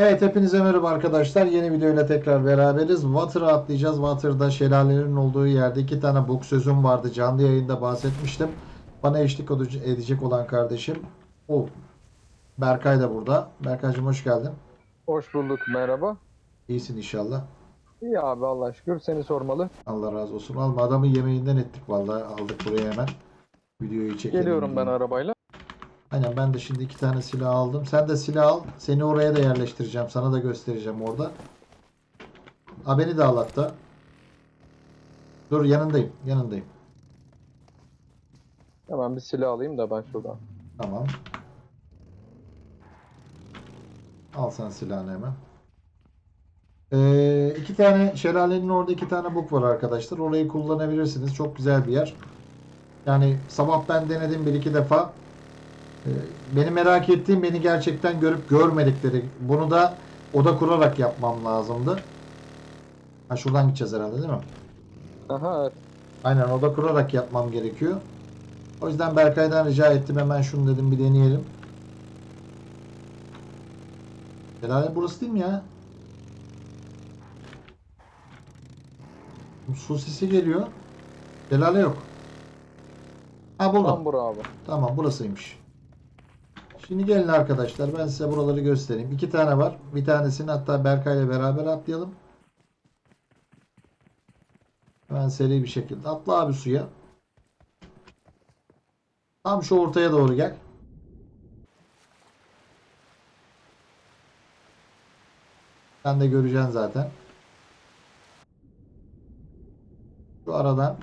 Evet hepinize merhaba arkadaşlar. Yeni videoyla tekrar beraberiz. Water'a atlayacağız. Water'da şelalelerin olduğu yerde iki tane book sözüm vardı. Canlı yayında bahsetmiştim. Bana eşlik edecek olan kardeşim o. Berkay da burada. Berkaycığım hoş geldin. Hoş bulduk merhaba. İyisin inşallah. İyi abi Allah şükür seni sormalı. Allah razı olsun. Alma adamı yemeğinden ettik vallahi. Aldık buraya hemen. Videoyu çekelim. Geliyorum ben arabayla. Aynen ben de şimdi iki tane silah aldım. Sen de silah al. Seni oraya da yerleştireceğim. Sana da göstereceğim orada. Ha beni de al hatta. Dur yanındayım. Yanındayım. Hemen bir silah alayım da ben şuradan. Tamam. Al sen silahını hemen. Ee, iki tane şelalenin orada iki tane buk var arkadaşlar. Orayı kullanabilirsiniz. Çok güzel bir yer. Yani sabah ben denedim bir iki defa. Ee, beni merak ettiğim beni gerçekten görüp görmedikleri. Bunu da oda kurarak yapmam lazımdı. Ha şuradan gideceğiz herhalde değil mi? Aha evet. Aynen oda kurarak yapmam gerekiyor. O yüzden Berkay'dan rica ettim hemen şunu dedim bir deneyelim. Herhalde burası değil mi ya? Su sesi geliyor. Delale yok. Ha buldum. Tam bura abi. Tamam burasıymış. Şimdi gelin arkadaşlar ben size buraları göstereyim. İki tane var. Bir tanesini hatta Berkay ile beraber atlayalım. Hemen seri bir şekilde. Atla abi suya. Tam şu ortaya doğru gel. Sen de göreceksin zaten. Şu aradan.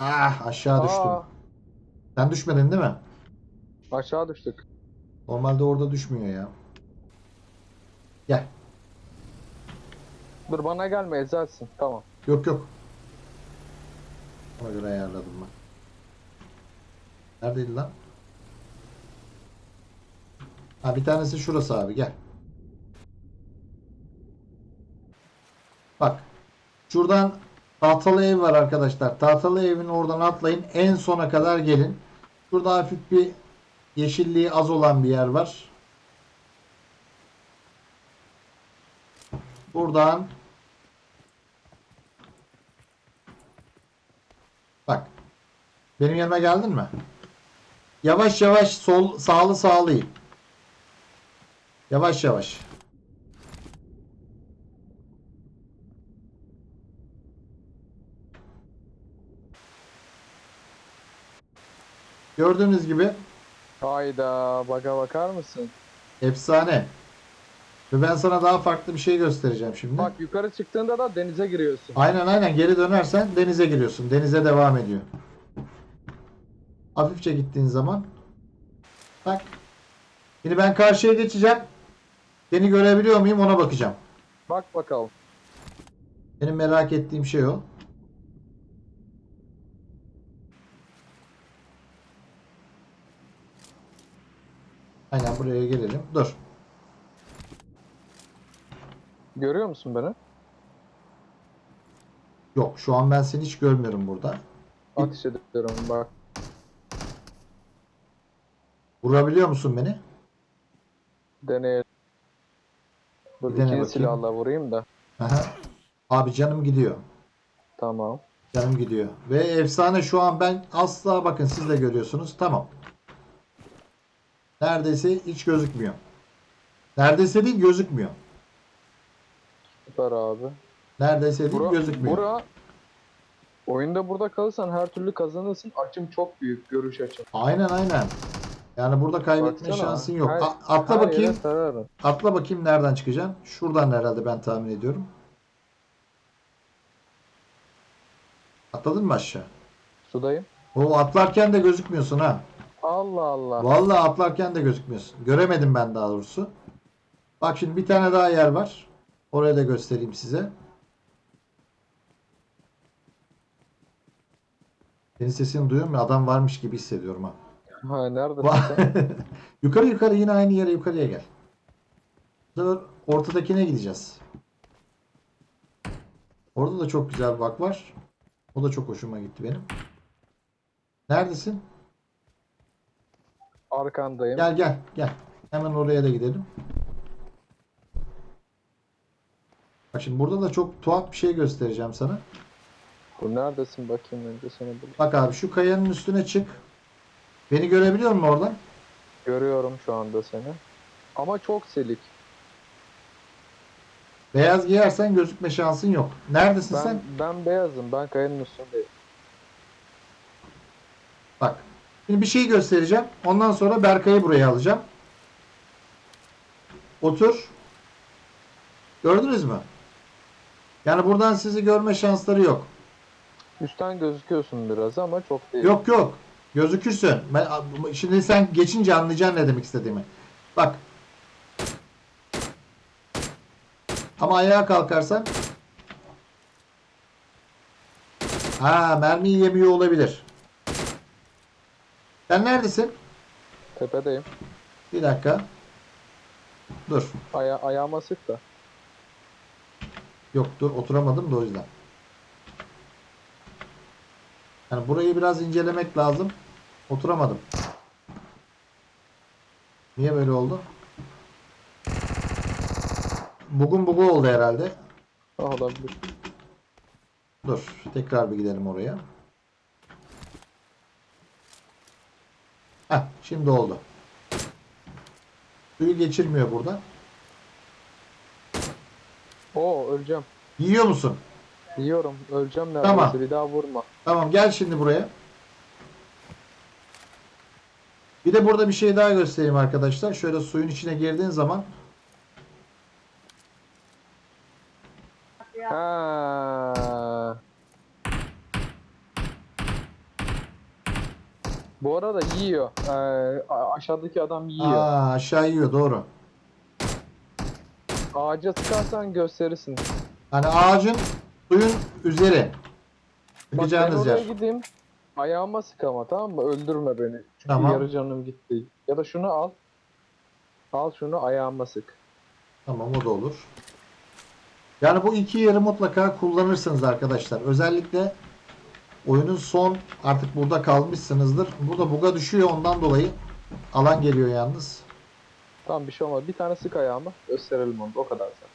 Ah aşağı düştüm. Aa, Sen düşmedin değil mi? aşağı düştük. Normalde orada düşmüyor ya. Gel. Dur bana gelme ezersin. Tamam. Yok yok. Ona göre ayarladım ben. Neredeydi lan? Ha bir tanesi şurası abi gel. Bak. Şuradan tahtalı ev var arkadaşlar. Tahtalı evin oradan atlayın. En sona kadar gelin. Şurada hafif bir yeşilliği az olan bir yer var. Buradan Bak. Benim yanıma geldin mi? Yavaş yavaş sol sağlı sağlı. Yavaş yavaş. Gördüğünüz gibi Hayda baga bakar mısın? efsane. Ve ben sana daha farklı bir şey göstereceğim şimdi. Bak yukarı çıktığında da denize giriyorsun. Aynen aynen geri dönersen denize giriyorsun. Denize devam ediyor. Hafifçe gittiğin zaman bak. Şimdi ben karşıya geçeceğim. Seni görebiliyor muyum ona bakacağım. Bak bakalım. Benim merak ettiğim şey o. Aynen buraya gelelim. Dur. Görüyor musun beni? Yok şu an ben seni hiç görmüyorum burada. Ateş ediyorum bak. Vurabiliyor musun beni? Deneyelim. Dur Bir dene ikinci bakayım. silahla vurayım da. Aha. Abi canım gidiyor. Tamam. Canım gidiyor. Ve efsane şu an ben asla bakın siz de görüyorsunuz. Tamam. Neredeyse hiç gözükmüyor. Neredeyse değil gözükmüyor. Süper abi. Neredeyse değil Bura, gözükmüyor. bura oyunda burada kalırsan her türlü kazanırsın. Açım çok büyük görüş açım. Aynen aynen. Yani burada kaybetme Baksana, şansın yok. her- A- atla her bakayım. Atla bakayım nereden çıkacaksın. Şuradan herhalde ben tahmin ediyorum. Atladın mı aşağı? Sudayım. O atlarken de gözükmüyorsun ha. Allah Allah. Vallahi atlarken de gözükmüyorsun. Göremedim ben daha doğrusu. Bak şimdi bir tane daha yer var. Oraya da göstereyim size. Senin sesini duyuyor mu? Adam varmış gibi hissediyorum ha. Ha neredesin sen? yukarı yukarı yine aynı yere yukarıya gel. Sefer ortadakine gideceğiz. Orada da çok güzel bir bak var. O da çok hoşuma gitti benim. Neredesin? Arkandayım. Gel gel gel. Hemen oraya da gidelim. Bak şimdi burada da çok tuhaf bir şey göstereceğim sana. Bu neredesin bakayım önce seni bul. Bak abi şu kayanın üstüne çık. Beni görebiliyor musun oradan? Görüyorum şu anda seni. Ama çok selik. Beyaz giyersen gözükme şansın yok. Neredesin Ben sen? ben beyazım. Ben kayanın üstündeyim. Bak. Şimdi bir şey göstereceğim. Ondan sonra Berkay'ı buraya alacağım. Otur. Gördünüz mü? Yani buradan sizi görme şansları yok. Üstten gözüküyorsun biraz ama çok değil. Yok yok. Gözükürsün. Ben, şimdi sen geçince anlayacaksın ne demek istediğimi. Bak. Ama ayağa kalkarsan Ha mermiyi yemiyor olabilir. Sen neredesin? Tepedeyim. Bir dakika. Dur. Aya ayağıma sık da. Yok dur oturamadım da o yüzden. Yani burayı biraz incelemek lazım. Oturamadım. Niye böyle oldu? Bugün bugu oldu herhalde. Olabilir. Dur. Tekrar bir gidelim oraya. Şimdi oldu. Suyu geçirmiyor burada. Oo öleceğim. Yiyor musun? Yiyorum. Öleceğim neredeyse. Tamam. Bir daha vurma. Tamam gel şimdi buraya. Bir de burada bir şey daha göstereyim arkadaşlar. Şöyle suyun içine girdiğin zaman Ha. Bu arada yiyor. Ee, aşağıdaki adam yiyor. aa, aşağı yiyor doğru. Ağaca sıkarsan gösterirsin. Hani ağacın suyun üzeri. Bak ben oraya yer. gideyim. Ayağıma sık ama tamam mı? Öldürme beni. Çünkü Tamam. yarı canım gitti. Ya da şunu al. Al şunu ayağıma sık. Tamam o da olur. Yani bu iki yeri mutlaka kullanırsınız arkadaşlar. Özellikle oyunun son artık burada kalmışsınızdır. Burada buga düşüyor ondan dolayı. Alan geliyor yalnız. Tamam bir şey olmaz. Bir tane sık ayağıma. Gösterelim onu. O kadar zaten.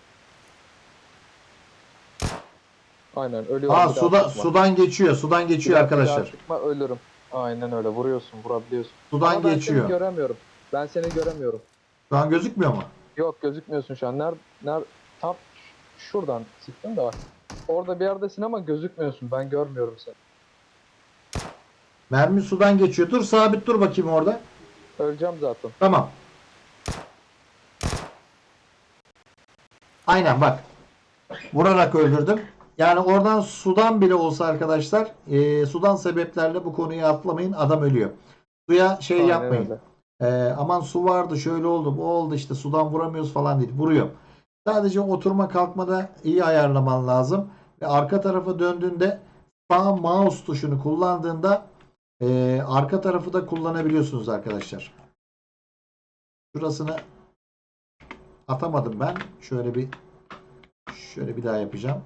Aynen ölüyorum. Aa suda, sudan geçiyor. Sudan geçiyor bir arkadaşlar. sıkma ölürüm. Aynen öyle. Vuruyorsun. Vurabiliyorsun. Sudan Ama ben geçiyor. seni göremiyorum. Ben seni göremiyorum. Şu an gözükmüyor mu? Yok gözükmüyorsun şu an. Ner, ner, tam şuradan sıktın da bak. Orada bir yerdesin ama gözükmüyorsun. Ben görmüyorum seni. Mermi sudan geçiyor. Dur sabit dur bakayım orada. Öleceğim zaten. Tamam. Aynen bak. Vurarak öldürdüm. Yani oradan sudan bile olsa arkadaşlar e, sudan sebeplerle bu konuyu atlamayın. Adam ölüyor. Suya şey Aynen yapmayın. öyle. E, aman su vardı şöyle oldu bu oldu işte sudan vuramıyoruz falan değil. Vuruyor. Sadece oturma kalkmada iyi ayarlaman lazım. Ve arka tarafa döndüğünde sağ mouse tuşunu kullandığında e, arka tarafı da kullanabiliyorsunuz arkadaşlar. Şurasını atamadım ben. Şöyle bir şöyle bir daha yapacağım.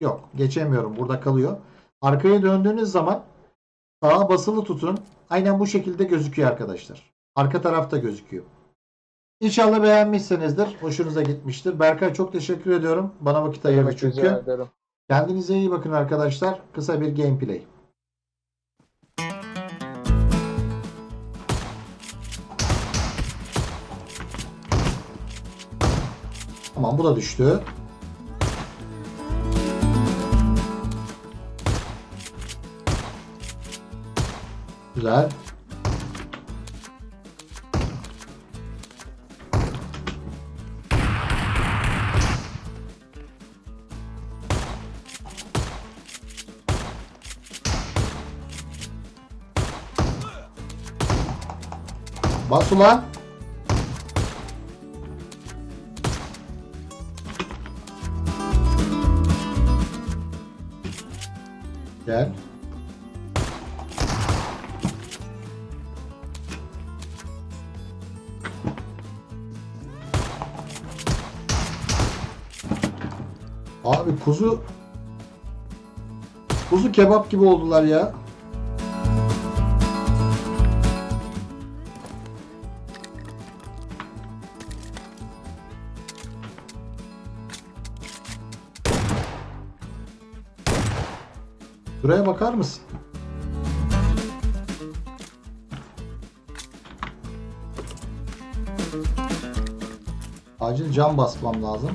Yok, geçemiyorum. Burada kalıyor. Arkaya döndüğünüz zaman sağa basılı tutun. Aynen bu şekilde gözüküyor arkadaşlar. Arka tarafta gözüküyor. İnşallah beğenmişsinizdir. Hoşunuza gitmiştir. Berkay çok teşekkür ediyorum. Bana vakit ayırdı çünkü. ederim. Kendinize iyi bakın arkadaşlar. Kısa bir gameplay. Tamam bu da düştü. Güzel. Bas ulan. Gel. Abi kuzu kuzu kebap gibi oldular ya. Şuraya bakar mısın? Acil cam basmam lazım.